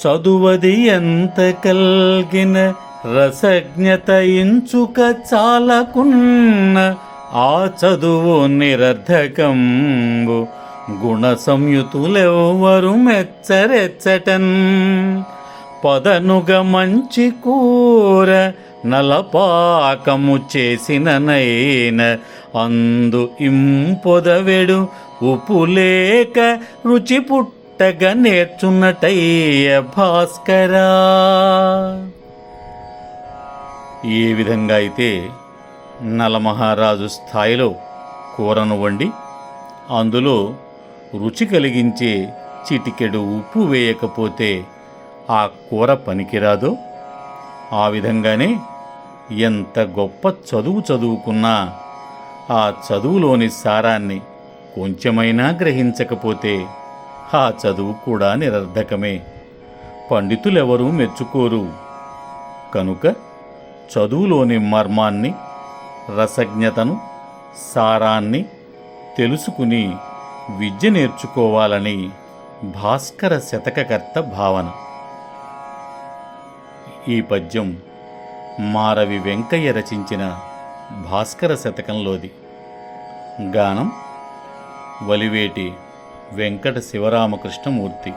చదువది ఎంత కల్గిన రసజ్ఞత ఇంచుక చాలకున్న ఆ చదువు నిరర్ధకంబు గుణ సంయుతులెవ్వరు మెచ్చరెచ్చటన్. పదనుగ మంచి కూర నలపాకము చేసిన నైన అందు ఇంపొదవెడు ఉపు లేక రుచి పుట్టగా నేర్చున్నటయ్య భాస్కరా. ఏ విధంగా అయితే నలమహారాజు స్థాయిలో కూరను వండి అందులో రుచి కలిగించే చిటికెడు ఉప్పు వేయకపోతే ఆ కూర పనికిరాదో? ఆ విధంగానే ఎంత గొప్ప చదువు చదువుకున్నా ఆ చదువులోని సారాన్ని కొంచెమైనా గ్రహించకపోతే ఆ చదువు కూడా నిరర్ధకమే. పండితులెవరూ మెచ్చుకోరు. కనుక చదువులోని మర్మాన్ని రసజ్ఞతను సారాన్ని తెలుసుకుని విద్య నేర్చుకోవాలని భాస్కర శతకకర్త భావన. ఈ పద్యం మారవి వెంకయ్య రచించిన భాస్కర శతకంలోది. గానం వలివేటి వెంకట శివరామకృష్ణమూర్తి.